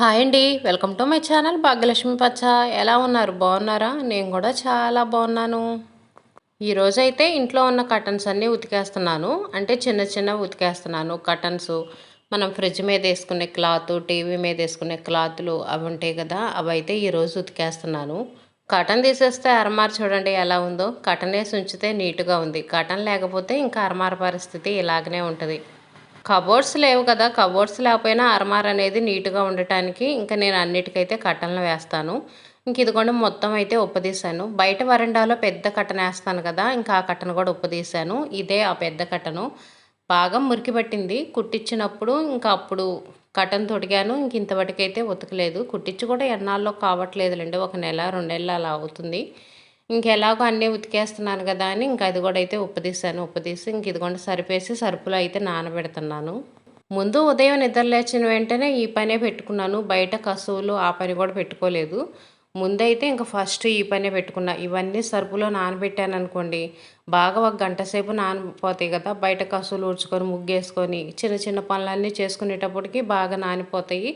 Hi అండి. Welcome to my channel Bhagyalakshmi Pacha. ఎలా ఉన్నారు? బాగున్నారా? నేను కూడా చాలా బాగున్నాను. ఈరోజు అయితే ఇంట్లో ఉన్న కటన్స్ అన్నీ ఉతికేస్తున్నాను. అంటే చిన్న చిన్న ఉతికేస్తున్నాను. కటన్స్ మనం ఫ్రిడ్జ్ మీద వేసుకునే క్లాత్ టీవీ మీద వేసుకునే క్లాత్లు అవి ఉంటాయి కదా అవి అయితే ఈరోజు ఉతికేస్తున్నాను. కటన్ తీసేస్తే అరమార్ చూడండి ఎలా ఉందో. కటన్ వేసి ఉంచితే నీట్గా ఉంది. కటన్ లేకపోతే ఇంకా అరమార్ పరిస్థితి ఇలాగనే ఉంటుంది. కబోర్డ్స్ లేవు కదా కబోర్డ్స్ లేకపోయినా అర్మార్ అనేది నీట్గా ఉండటానికి ఇంకా నేను అన్నిటికైతే కట్టలను వేస్తాను. ఇంక ఇదిగోండి మొత్తం అయితే ఉప్పదీశాను. బయట వరండాలో పెద్ద కట్టను వేస్తాను కదా ఇంకా ఆ కట్టను కూడా ఉప్పదీశాను. ఇదే ఆ పెద్ద కట్టను. బాగా మురికి పట్టింది. కుట్టించినప్పుడు ఇంకా అప్పుడు కటన్ తొడిగాను. ఇంక ఇంతవరకైతే ఉతకలేదు. కుట్టించి కూడా ఎన్నాళ్ళలో కావట్లేదులేండి. ఒక నెల రెండు నెలలు అలా అవుతుంది. ఇంకెలాగో అన్నీ ఉతికేస్తున్నాను కదా అని ఇంకా అది కూడా అయితే ఉప్పుదీసాను ఉప్పుదీసి ఇంక ఇదిగోండి సరిపేసి సరుపులు అయితే నానబెడుతున్నాను. ముందు ఉదయం నిద్ర లేచిన వెంటనే ఈ పనే పెట్టుకున్నాను. బయట కసువులు ఆ పని కూడా పెట్టుకోలేదు. ముందైతే ఇంకా ఫస్ట్ ఈ పనే పెట్టుకున్నా. ఇవన్నీ సరుపులో నానబెట్టాను అనుకోండి బాగా ఒక గంట సేపు నానిపోతాయి కదా. బయట కసువులు ఊడ్చుకొని ముగ్గేసుకొని చిన్న చిన్న పనులన్నీ చేసుకునేటప్పటికి బాగా నానిపోతాయి.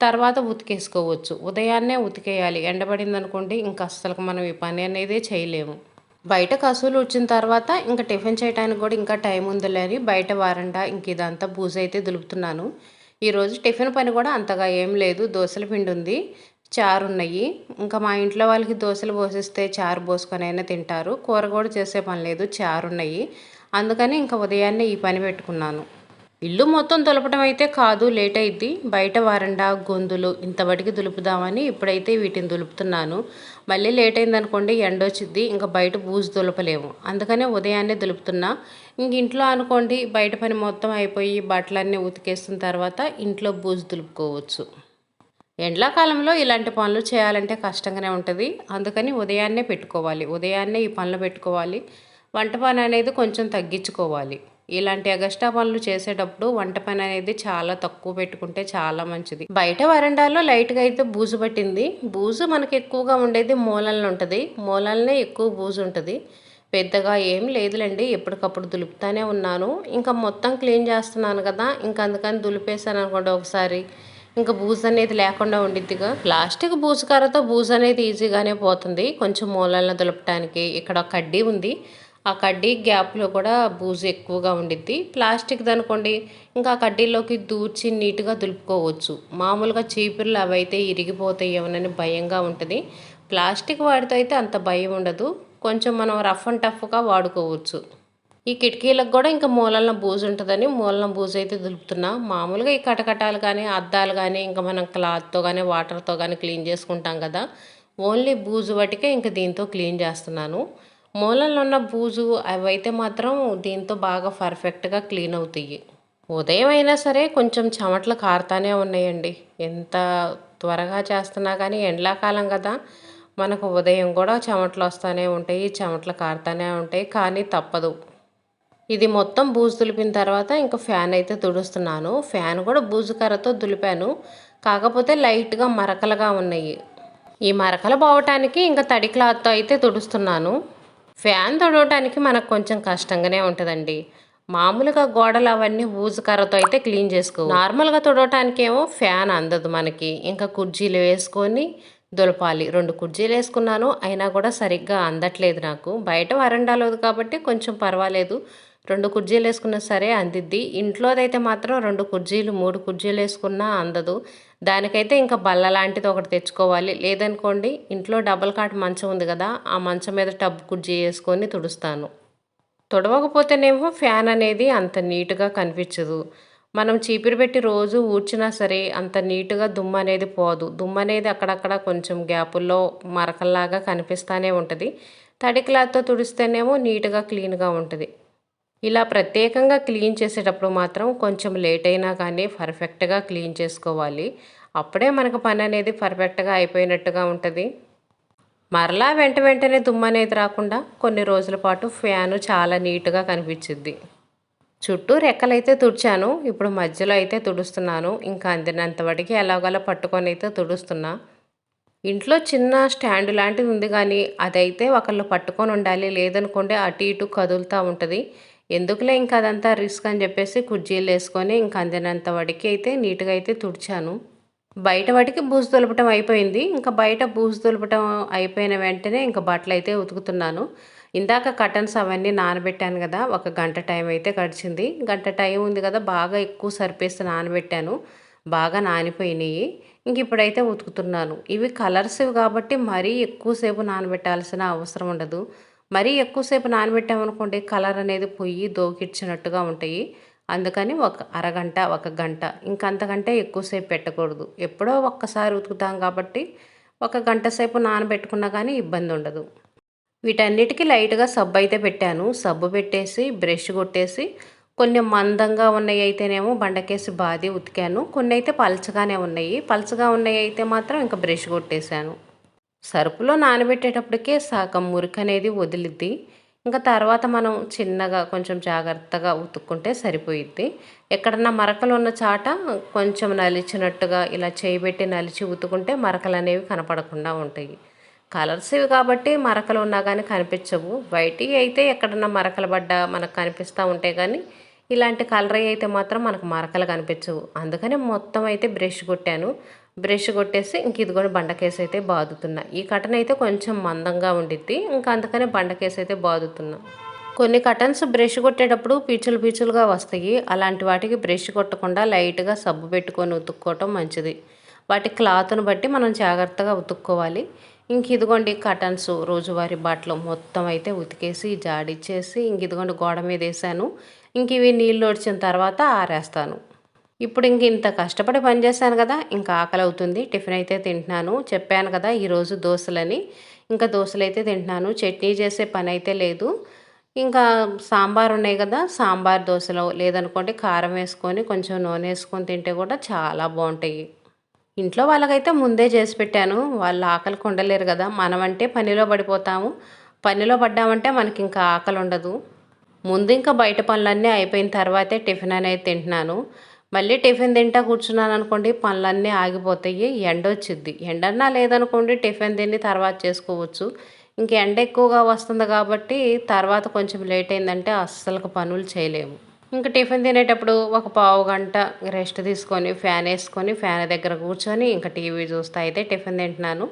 తర్వాత ఉతికేసుకోవచ్చు. ఉదయాన్నే ఉతికేయాలి. ఎండబడింది అనుకోండి ఇంకా అస్సలు మనం ఈ పని అనేది చేయలేము. బయట కసువులు వచ్చిన తర్వాత ఇంకా టిఫిన్ చేయడానికి కూడా ఇంకా టైం ఉందిలే అని బయట వారంటా ఇంక ఇదంతా పూజ అయితే దులుపుతున్నాను. ఈరోజు టిఫిన్ పని కూడా అంతగా ఏం లేదు. దోశల పిండి ఉంది. చారు ఉన్నాయి. ఇంకా మా ఇంట్లో వాళ్ళకి దోశలు పోసిస్తే చారు పోసుకొని అయినా తింటారు. కూర కూడా చేసే పని లేదు. చారు ఉన్నాయి. అందుకని ఇంకా ఉదయాన్నే ఈ పని పెట్టుకున్నాను. ఇల్లు మొత్తం దులపడం అయితే కాదు లేట్ అయింది బయట వారండా గొంతులు ఇంతవరకు దులుపుదామని ఇప్పుడైతే వీటిని దులుపుతున్నాను. మళ్ళీ లేట్ అయింది అనుకోండి ఎండ వచ్చింది ఇంకా బయట బూజు దులపలేము. అందుకనే ఉదయాన్నే దులుపుతున్నా. ఇంక ఇంట్లో అనుకోండి బయట పని మొత్తం అయిపోయి బట్టలన్నీ ఉతికేస్తున్న తర్వాత ఇంట్లో బూజు దులుపుకోవచ్చు. ఎండాకాలంలో ఇలాంటి పనులు చేయాలంటే కష్టంగానే ఉంటుంది. అందుకని ఉదయాన్నే పెట్టుకోవాలి. ఉదయాన్నే ఈ పనులు పెట్టుకోవాలి. వంట పని అనేది కొంచెం తగ్గించుకోవాలి. ఇలాంటి అగస్టా పనులు చేసేటప్పుడు వంట పని అనేది చాలా తక్కువ పెట్టుకుంటే చాలా మంచిది. బయట వరండాలో లైట్గా అయితే బూజు పట్టింది. బూజు మనకి ఎక్కువగా ఉండేది మూలల్లో ఉంటుంది. మూలల్నే ఎక్కువ బూజు ఉంటుంది. పెద్దగా ఏం లేదులేండి. ఎప్పటికప్పుడు దులుపుతానే ఉన్నాను. ఇంకా మొత్తం క్లీన్ చేస్తున్నాను కదా. ఇంకా అందుకని దులిపేశాను అనుకోండి ఒకసారి. ఇంకా బూజు అనేది లేకుండా ఉండిద్దిగా. ప్లాస్టిక్ బూజు కర్రతో బూజు అనేది ఈజీగానే పోతుంది. కొంచెం మూలల్లో దులపడానికి ఇక్కడ కడ్డీ ఉంది. ఆ కడ్డీ గ్యాప్లో కూడా బూజు ఎక్కువగా ఉండిద్ది. ప్లాస్టిక్ అనుకోండి ఇంకా ఆ కడ్డీలోకి దూర్చి నీట్గా దులుపుకోవచ్చు. మామూలుగా చీపుర్లు అవైతే ఇరిగిపోతాయేమోనని భయంగా ఉంటుంది. ప్లాస్టిక్ వాడితే అయితే అంత భయం ఉండదు. కొంచెం మనం రఫ్ అండ్ టఫ్గా వాడుకోవచ్చు. ఈ కిటికీలకు కూడా ఇంకా మూలన బూజు ఉంటుందని మూలన బూజు అయితే దులుపుతున్నా. మామూలుగా ఈ కటకటాలు కానీ అద్దాలు కానీ ఇంకా మనం క్లాత్తో కానీ వాటర్తో కానీ క్లీన్ చేసుకుంటాం కదా. ఓన్లీ బూజు వాటికే ఇంకా దీంతో క్లీన్ చేస్తున్నాను. మూలల్లో ఉన్న బూజు అవైతే మాత్రం దీంతో బాగా పర్ఫెక్ట్గా క్లీన్ అవుతాయి. ఉదయం అయినా సరే కొంచెం చెమటలు కారుతానే ఉన్నాయండి. ఎంత త్వరగా చేస్తున్నా కానీ ఎండాకాలం కదా మనకు ఉదయం కూడా చెమటలు వస్తూనే ఉంటాయి చెమటలు కారుతూనే ఉంటాయి కానీ తప్పదు. ఇది మొత్తం బూజు దులిపిన తర్వాత ఇంకా ఫ్యాన్ అయితే తుడుస్తున్నాను. ఫ్యాన్ కూడా బూజు కర్రతో దులిపాను. కాకపోతే లైట్గా మరకలుగా ఉన్నాయి. ఈ మరకలు పోవటానికి ఇంకా తడి క్లాత్తో అయితే తుడుస్తున్నాను. ఫ్యాన్ తొడవటానికి మనకు కొంచెం కష్టంగానే ఉంటుందండి. మామూలుగా గోడలు అవన్నీ బూజు కర్రతో అయితే క్లీన్ చేసుకో నార్మల్గా తొడవటానికి ఏమో ఫ్యాన్ అందదు మనకి. ఇంకా కుర్జీలు వేసుకొని దులపాలి. రెండు కుర్జీలు వేసుకున్నాను అయినా కూడా సరిగ్గా అందట్లేదు నాకు. బయట వరండాలో కాబట్టి కొంచెం పర్వాలేదు. రెండు కుర్జీలు వేసుకున్నా సరే అందిద్ది. ఇంట్లోదైతే మాత్రం రెండు కుర్జీలు మూడు కుర్జీలు వేసుకున్నా అందదు. దానికైతే ఇంకా బల్ల లాంటిది ఒకటి తెచ్చుకోవాలి. లేదనుకోండి ఇంట్లో డబల్ కాట్ మంచం ఉంది కదా ఆ మంచం మీద టబ్ కుర్జీ వేసుకొని తుడుస్తాను. తుడవకపోతేనేమో ఫ్యాన్ అనేది అంత నీట్గా కనిపించదు. మనం చీపిరి పెట్టి రోజు ఊడ్చినా సరే అంత నీట్గా దుమ్ము అనేది పోదు. దుమ్ము అనేది అక్కడక్కడ కొంచెం గ్యాపుల్లో మరకల్లాగా కనిపిస్తూనే ఉంటుంది. తడి క్లాత్తో తుడిస్తేనేమో నీట్గా క్లీన్గా ఉంటుంది. ఇలా ప్రత్యేకంగా క్లీన్ చేసేటప్పుడు మాత్రం కొంచెం లేట్ అయినా కానీ పర్ఫెక్ట్గా క్లీన్ చేసుకోవాలి. అప్పుడే మనకు పని అనేది పర్ఫెక్ట్గా అయిపోయినట్టుగా ఉంటుంది. మరలా వెంట వెంటనే దుమ్ము అనేది రాకుండా కొన్ని రోజుల పాటు ఫ్యాను చాలా నీట్గా కనిపించింది చుట్టూ రెక్కలైతే తుడిచాను. ఇప్పుడు మధ్యలో అయితే తుడుస్తున్నాను. ఇంకా అందినంత ఎలాగోలా పట్టుకొని అయితే తుడుస్తున్నా. ఇంట్లో చిన్న స్టాండ్ లాంటిది ఉంది కానీ అదైతే ఒకళ్ళు పట్టుకొని ఉండాలి. లేదనుకోండి అటు ఇటు కదులుతూ ఉంటుంది. ఎందుకులే ఇంకా అదంతా రిస్క్ అని చెప్పేసి కుర్జీలు వేసుకొని ఇంకా అందినంత వడికి అయితే నీట్గా అయితే తుడిచాను. బయట వాటికి బూజు దులపటం అయిపోయింది. ఇంకా బయట బూజు దులపటం అయిపోయిన వెంటనే ఇంకా బట్టలు అయితే ఉతుకుతున్నాను. ఇందాక కటన్స్ అవన్నీ నానబెట్టాను కదా ఒక గంట టైం అయితే గడిచింది. గంట టైం ఉంది కదా బాగా ఎక్కువ సరిపేసి నానబెట్టాను. బాగా నానిపోయినాయి. ఇంక ఇప్పుడైతే ఉతుకుతున్నాను. ఇవి కలర్స్ కాబట్టి మరీ ఎక్కువసేపు నానబెట్టాల్సిన అవసరం ఉండదు. మరీ ఎక్కువసేపు నానబెట్టామనుకోండి కలర్ అనేది పొయ్యి దోకిచ్చినట్టుగా ఉంటాయి. అందుకని ఒక అరగంట ఒక గంట ఇంకంతకంటే ఎక్కువసేపు పెట్టకూడదు. ఎప్పుడో ఒక్కసారి ఉతుకుతాం కాబట్టి ఒక గంట సేపు నానబెట్టుకున్నా కానీ ఇబ్బంది ఉండదు. వీటన్నిటికీ లైట్గా సబ్బు అయితే పెట్టాను. సబ్బు పెట్టేసి బ్రష్ కొట్టేసి కొన్ని మందంగా ఉన్నాయి అయితేనేమో బండకేసి బాది ఉతికాను. కొన్ని అయితే పలచగానే ఉన్నాయి. పలచగా ఉన్నాయి అయితే మాత్రం ఇంకా బ్రష్ కొట్టేశాను. సరుపులో నానబెట్టేటప్పటికే సగం మురికి అనేది వదిలిద్ది. ఇంకా తర్వాత మనం చిన్నగా కొంచెం జాగ్రత్తగా ఉతుక్కుంటే సరిపోయిద్ది. ఎక్కడన్నా మరకలు ఉన్న చాట కొంచెం నలిచినట్టుగా ఇలా చేయబెట్టి నలిచి ఉతుకుంటే మరకలు అనేవి కనపడకుండా ఉంటాయి. కలర్స్ ఇవి కాబట్టి మరకలు ఉన్నా కానీ కనిపించవు. బయటికి అయితే ఎక్కడన్నా మరకలు పడ్డా మనకు కనిపిస్తూ ఉంటాయి కానీ ఇలాంటి కలర్ అయితే మాత్రం మనకు మరకలు కనిపించవు. అందుకని మొత్తం అయితే బ్రష్ కొట్టాను. బ్రష్ కొట్టేసి ఇంక ఇదిగోని బండకేసి అయితే బాదుతున్నా. ఈ కటన్ అయితే కొంచెం మందంగా ఉండిద్ది. ఇంకా అందుకనే బండకేసి అయితే బాదుతున్నా. కొన్ని కటన్స్ బ్రష్ కొట్టేటప్పుడు పీచులు పీచులుగా వస్తాయి. అలాంటి వాటికి బ్రష్ కొట్టకుండా లైట్గా సబ్బు పెట్టుకొని ఉతుక్కోవటం మంచిది. వాటి క్లాత్ను బట్టి మనం జాగ్రత్తగా ఉతుక్కోవాలి. ఇంక ఇదిగోండి కటన్స్ రోజువారీ బట్టలు మొత్తం అయితే ఉతికేసి జాడిచ్చేసి ఇంక ఇదిగోండి గోడ మీద వేసాను. ఇంక ఇవి నీళ్ళు వచ్చిన తర్వాత ఆరేస్తాను. ఇప్పుడు ఇంక ఇంత కష్టపడి పనిచేశాను కదా ఇంకా ఆకలి అవుతుంది టిఫిన్ అయితే తింటున్నాను. చెప్పాను కదా ఈరోజు దోశలని. ఇంకా దోశలు అయితే తింటున్నాను. చట్నీ చేసే పని అయితే లేదు. ఇంకా సాంబార్ ఉన్నాయి కదా సాంబార్ దోశలు లేదనుకోండి కారం వేసుకొని కొంచెం నూనె వేసుకొని తింటే కూడా చాలా బాగుంటాయి. ఇంట్లో వాళ్ళకైతే ముందే చేసి పెట్టాను. వాళ్ళు ఆకలి కొండలేరు కదా మనమంటే పనిలో పడిపోతాము. పనిలో పడ్డామంటే మనకి ఇంకా ఆకలి ఉండదు. ముందు ఇంకా బయట పనులన్నీ అయిపోయిన తర్వాతే టిఫిన్ అనేది తింటున్నాను. మళ్ళీ టిఫిన్ తింటా కూర్చున్నాను అనుకోండి పనులన్నీ ఆగిపోతాయి ఎండ వచ్చింది ఎండన్నా లేదనుకోండి టిఫిన్ తిని తర్వాత చేసుకోవచ్చు. ఇంక ఎండ ఎక్కువగా వస్తుంది కాబట్టి తర్వాత కొంచెం లేట్ అయిందంటే అస్సలు పనులు చేయలేము. ఇంకా టిఫిన్ తినేటప్పుడు ఒక పావు గంట రెస్ట్ తీసుకొని ఫ్యాన్ వేసుకొని ఫ్యాన్ దగ్గర కూర్చొని ఇంకా టీవీ చూస్తా అయితే టిఫిన్ తింటున్నాను.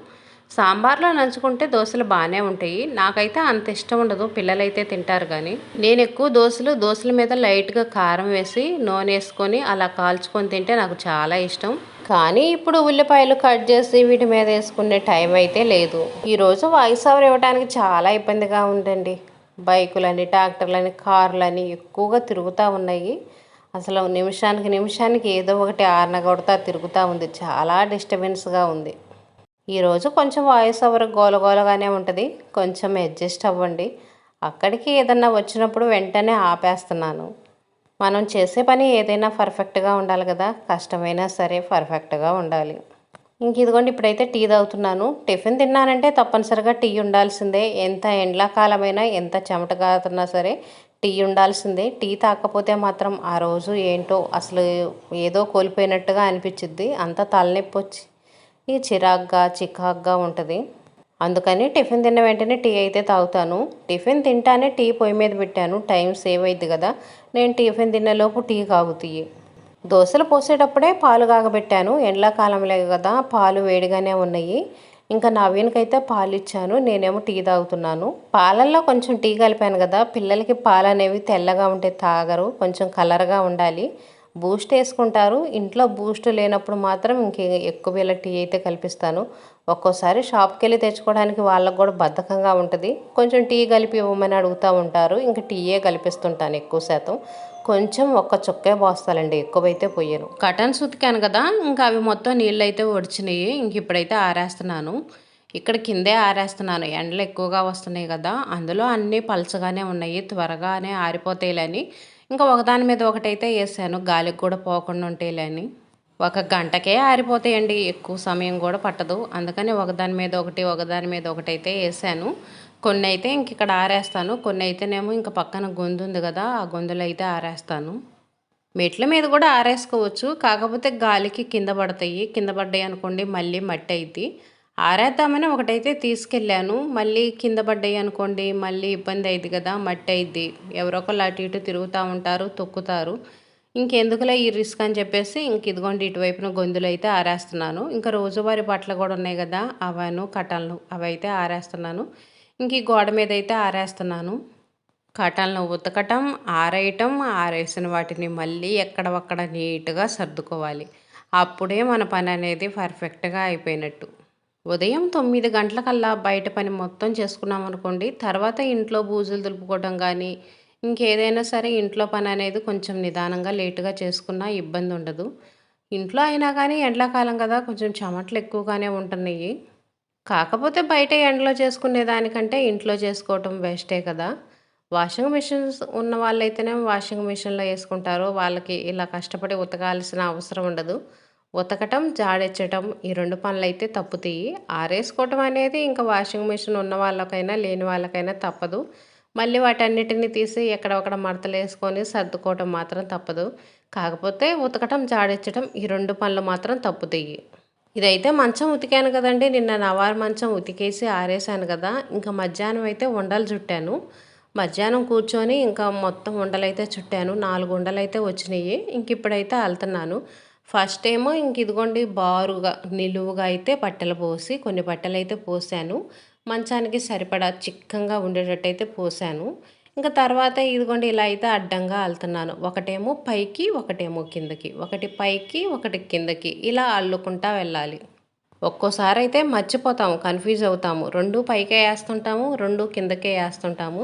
సాంబార్లో నంచుకుంటే దోశలు బాగానే ఉంటాయి. నాకైతే అంత ఇష్టం ఉండదు. పిల్లలైతే తింటారు కానీ. నేను ఎక్కువ దోశలు దోశల మీద లైట్గా కారం వేసి నూనె వేసుకొని అలా కాల్చుకొని తింటే నాకు చాలా ఇష్టం. కానీ ఇప్పుడు ఉల్లిపాయలు కట్ చేసి వీటి మీద వేసుకునే టైం అయితే లేదు. ఈరోజు వాయిస్ ఓవర్ ఇవ్వడానికి చాలా ఇబ్బందిగా ఉందండి. బైకులని ట్రాక్టర్లని కార్లని ఎక్కువగా తిరుగుతూ ఉన్నాయి. అసలు నిమిషానికి నిమిషానికి ఏదో ఒకటి ఆరన కొడతా తిరుగుతూ ఉంది. చాలా డిస్టర్బెన్స్గా ఉంది. ఈరోజు కొంచెం వాయిస్ ఓవర్ గోలగోలగానే ఉంటుంది. కొంచెం అడ్జస్ట్ అవ్వండి. అక్కడికి ఏదన్నా వచ్చినప్పుడు వెంటనే ఆపేస్తున్నాను. మనం చేసే పని ఏదైనా పర్ఫెక్ట్గా ఉండాలి కదా. కష్టమైనా సరే పర్ఫెక్ట్గా ఉండాలి. ఇంక ఇదిగోండి ఇప్పుడైతే టీ తాగుతున్నాను. టిఫిన్ తిన్నానంటే తప్పనిసరిగా టీ ఉండాల్సిందే. ఎంత ఎండాకాలమైనా ఎంత చెమట కాతున్నా సరే టీ ఉండాల్సిందే. టీ తాకపోతే మాత్రం ఆ రోజు ఏంటో అసలు ఏదో కోల్పోయినట్టుగా అనిపించిద్ది. అంత తలనొప్పి వచ్చి ఈ చిరాగ్గా చికాగ్గా ఉంటుంది. అందుకని టిఫిన్ తిన్న వెంటనే టీ అయితే తాగుతాను. టిఫిన్ తింటానే టీ పొయ్యి మీద పెట్టాను. టైం సేవ్ అయింది కదా. నేను టిఫిన్ తిన్నలోపు టీ కాగుతాయి దోశలు పోసేటప్పుడే పాలు కాగబెట్టాను. ఎండాకాలంలో కదా పాలు వేడిగానే ఉన్నాయి. ఇంకా నవీన్కైతే పాలు ఇచ్చాను నేనేమో టీ తాగుతున్నాను. పాలల్లో కొంచెం టీ కలిపాను కదా. పిల్లలకి పాలు అనేవి తెల్లగా ఉంటే తాగరు. కొంచెం కలర్గా ఉండాలి. బూస్ట్ వేసుకుంటారు. ఇంట్లో బూస్ట్ లేనప్పుడు మాత్రం ఇంక ఎక్కువ వేల టీ అయితే కల్పిస్తాను. ఒక్కోసారి షాప్కి వెళ్ళి తెచ్చుకోవడానికి వాళ్ళకు కూడా బద్ధకంగా ఉంటుంది. కొంచెం టీ కలిపి ఇవ్వమని అడుగుతూ ఉంటారు. ఇంకా టీయే కలిపిస్తుంటాను ఎక్కువ శాతం. కొంచెం ఒక్క చుక్కే పోస్తాలండి. ఎక్కువైతే పోయాను. కటన్స్ ఉతికాను కదా ఇంకా అవి మొత్తం నీళ్ళు అయితే ఒడిచినాయి. ఇంక ఇప్పుడైతే ఆరేస్తున్నాను. ఇక్కడ కిందే ఆరేస్తున్నాను. ఎండలు ఎక్కువగా వస్తున్నాయి కదా అందులో అన్నీ పలచగానే ఉన్నాయి. త్వరగానే ఆరిపోతాయిలని ఇంకా ఒకదాని మీద ఒకటైతే వేసాను. గాలికి కూడా పోకుండా ఉంటేలేని ఒక గంటకే ఆరిపోతాయండి. ఎక్కువ సమయం కూడా పట్టదు. అందుకని ఒకదాని మీద ఒకటి ఒకదాని మీద ఒకటి అయితే వేసాను. కొన్ని అయితే ఇంక ఇక్కడ ఆరేస్తాను. కొన్ని అయితేనేమో ఇంకా పక్కన గొంతు ఉంది కదా ఆ గొంతులు అయితే ఆరేస్తాను. మెట్ల మీద కూడా ఆరేసుకోవచ్చు. కాకపోతే గాలికి కింద పడతాయి. కింద పడ్డాయి అనుకోండి మళ్ళీ మట్టి అయితే ఆరేద్దామని ఒకటైతే తీసుకెళ్ళాను. మళ్ళీ కింద పడ్డాయి అనుకోండి మళ్ళీ ఇబ్బంది అయింది కదా మట్టి అయింది ఎవరో ఒకళ్ళు అటు ఇటు తిరుగుతూ ఉంటారు తొక్కుతారు. ఇంకెందుకులే ఈ రిస్క్ అని చెప్పేసి ఇంక ఇదిగోండి ఇటువైపున గొంతులు అయితే ఆరేస్తున్నాను. ఇంకా రోజువారి బట్టలు కూడా ఉన్నాయి కదా అవను కటన్లు అవి అయితే ఆరేస్తున్నాను. ఇంక ఈ గోడ మీద అయితే ఆరేస్తున్నాను. కటన్లు ఉతకటం ఆరేయటం ఆరేసిన వాటిని మళ్ళీ ఎక్కడవక్కడ నీట్గా సర్దుకోవాలి. అప్పుడే మన పని అనేది పర్ఫెక్ట్గా అయిపోయినట్టు. ఉదయం తొమ్మిది గంటలకల్లా బయట పని మొత్తం చేసుకున్నాం అనుకోండి తర్వాత ఇంట్లో బూజులు దులుపుకోవడం కానీ ఇంకేదైనా సరే ఇంట్లో పని అనేది కొంచెం నిదానంగా లేటుగా చేసుకున్నా ఇబ్బంది ఉండదు. ఇంట్లో అయినా కానీ ఎండాకాలం కదా కొంచెం చెమటలు ఎక్కువగానే ఉంటున్నాయి. కాకపోతే బయట ఎండలో చేసుకునే దానికంటే ఇంట్లో చేసుకోవటం బెస్టే కదా. వాషింగ్ మిషన్స్ ఉన్న వాళ్ళైతేనే వాషింగ్ మిషన్లో వేసుకుంటారు వాళ్ళకి ఇలా కష్టపడి ఉతకాల్సిన అవసరం ఉండదు. ఉతకటం జాడెచ్చటం ఈ రెండు పనులు అయితే తప్పుతాయి ఆరేసుకోవటం అనేది ఇంకా వాషింగ్ మిషన్ ఉన్న వాళ్ళకైనా లేని వాళ్ళకైనా తప్పదు. మళ్ళీ వాటన్నిటిని తీసి ఎక్కడొక్కడ మడతలు వేసుకొని సర్దుకోవటం మాత్రం తప్పదు. కాకపోతే ఉతకటం జాడించటం ఈ రెండు పనులు మాత్రం తప్పుతాయి ఇదైతే మంచం ఉతికాను కదండి. నిన్న నవారు మంచం ఉతికేసి ఆరేసాను కదా. ఇంకా మధ్యాహ్నం అయితే ఉండలు చుట్టాను. మధ్యాహ్నం కూర్చొని ఇంకా మొత్తం ఉండలైతే చుట్టాను. నాలుగు ఉండలైతే వచ్చినాయి ఇంక ఇప్పుడైతే వెళ్తున్నాను ఫస్ట్ ఏమో ఇంక ఇదిగోండి బారుగా నిలువుగా అయితే బట్టలు పోసి కొన్ని బట్టలు అయితే పోసాను. మంచానికి సరిపడా చిక్కంగా ఉండేటట్టయితే పోసాను. ఇంకా తర్వాత ఇదిగోండి ఇలా అయితే అడ్డంగా అల్లుతున్నాను ఒకటేమో పైకి ఒకటేమో కిందకి. ఒకటి పైకి ఒకటి కిందకి. ఇలా అల్లుకుంటా వెళ్ళాలి. ఒక్కోసారి అయితే మర్చిపోతాము కన్ఫ్యూజ్ అవుతాము. రెండు పైకే వేస్తుంటాము రెండు కిందకే వేస్తుంటాము.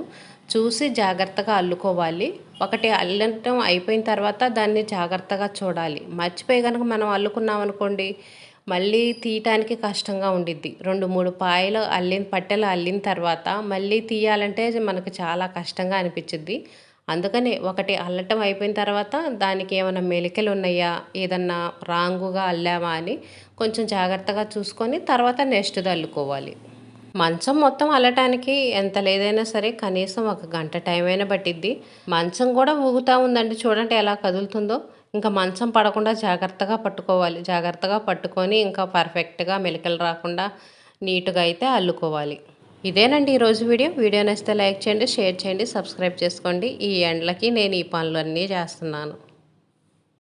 చూసి జాగ్రత్తగా అల్లుకోవాలి. ఒకటి అల్లటం అయిపోయిన తర్వాత దాన్ని జాగ్రత్తగా చూడాలి. మర్చిపోయి కనుక మనం అల్లుకున్నాం అనుకోండి మళ్ళీ తీయటానికి కష్టంగా ఉండిద్ది. రెండు మూడు పాయలు అల్లిన పట్టెలు అల్లిన తర్వాత మళ్ళీ తీయాలంటే మనకు చాలా కష్టంగా అనిపించింది అందుకని ఒకటి అల్లటం అయిపోయిన తర్వాత దానికి ఏమైనా మెలికలు ఉన్నాయా ఏదన్నా రాంగుగా అల్లామా అని కొంచెం జాగ్రత్తగా చూసుకొని తర్వాత నెక్స్ట్ అల్లుకోవాలి. మంచం మొత్తం అల్లటానికి ఎంత లేదైనా సరే కనీసం ఒక గంట టైం అయినా పట్టిద్ది. మంచం కూడా ఊగుతూ ఉందండి. చూడండి ఎలా కదులుతుందో. ఇంకా మంచం పడకుండా జాగ్రత్తగా పట్టుకోవాలి. జాగ్రత్తగా పట్టుకొని ఇంకా పర్ఫెక్ట్గా మెలికలు రాకుండా నీట్గా అయితే అల్లుకోవాలి. ఇదేనండి ఈరోజు వీడియో. వీడియో నచ్చితే లైక్ చేయండి షేర్ చేయండి సబ్స్క్రైబ్ చేసుకోండి. ఈ ఎండ్లకి నేను ఈ పనులన్నీ చేస్తున్నాను.